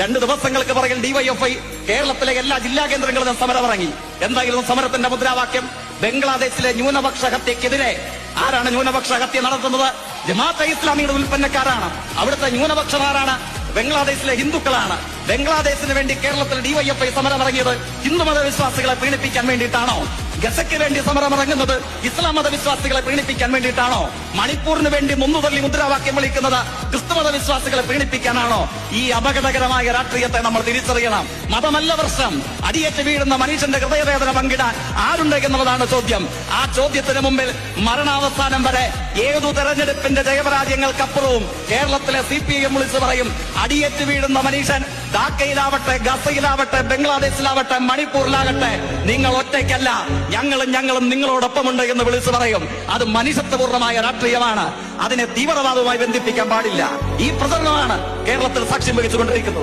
രണ്ട് ദിവസങ്ങൾക്ക് പുറകിൽ ഡിവൈഎഫ്ഐ കേരളത്തിലെ എല്ലാ ജില്ലാ കേന്ദ്രങ്ങളിലും സമരം ഇറങ്ങി. എന്തായിരുന്നു സമരത്തിന്റെ മുദ്രാവാക്യം? ബംഗ്ലാദേശിലെ ന്യൂനപക്ഷ ഹത്യക്കെതിരെ ആരാണ് ന്യൂനപക്ഷ ഹത്യ നടത്തുന്നത്? ജമാഅത്തെ ഇസ്ലാമിയുടെ ഉൽപ്പന്നക്കാരാണ്. അവിടുത്തെ ന്യൂനപക്ഷമാരാണ്. ബംഗ്ലാദേശിലെ ഹിന്ദുക്കളാണ്. ബംഗ്ലാദേശിന് വേണ്ടി കേരളത്തിൽ ഡിവൈഎഫ്ഐ സമരം ഹിന്ദു മതവിശ്വാസികളെ വിശ്വാസികളെ പീഡിപ്പിക്കാൻ വേണ്ടിയിട്ടാണോ? ഗസയ്ക്ക് വേണ്ടി സമരമിറങ്ങുന്നത് ഇസ്ലാം മതവിശ്വാസികളെ പീഡിപ്പിക്കാൻ വേണ്ടിയിട്ടാണോ? മണിപ്പൂരിന് വേണ്ടി മുന്നുതള്ളി മുദ്രാവാക്യം വിളിക്കുന്നത് ക്രിസ്തുമത വിശ്വാസികളെ പീഡിപ്പിക്കാനാണോ? ഈ അപകടകരമായ രാഷ്ട്രീയത്തെ നമ്മൾ തിരിച്ചറിയണം. മതമല്ല വർഷം. അടിയേറ്റ് വീഴുന്ന മനുഷ്യന്റെ ഹൃദയവേദന പങ്കിടാൻ ആരുണ്ട് എന്നുള്ളതാണ് ചോദ്യം. ആ ചോദ്യത്തിന് മുമ്പിൽ മരണാവസാനം വരെ ഏതു തെരഞ്ഞെടുപ്പിന്റെ ജയപരാജയങ്ങൾക്കപ്പുറവും കേരളത്തിലെ സി പി എം വിളിച്ചു പറയും അടിയേറ്റ് വീഴുന്ന മനുഷ്യൻ ധാക്കയിലാവട്ടെ ഗസയിലാവട്ടെ ബംഗ്ലാദേശിലാവട്ടെ മണിപ്പൂരിലാകട്ടെ നിങ്ങൾ ഒറ്റയ്ക്കല്ല. ഞങ്ങളും ഞങ്ങളും നിങ്ങളോടൊപ്പമുണ്ട് എന്ന് വിളിച്ചു പറയും. അത് മനുഷ്യത്വപൂർണമായ രാഷ്ട്രീയമാണ്. അതിനെ തീവ്രവാദവുമായി ബന്ധിപ്പിക്കാൻ പാടില്ല. ഈ പ്രചരണമാണ് കേരളത്തിൽ സാക്ഷ്യം വഹിച്ചുകൊണ്ടിരിക്കുന്നത്.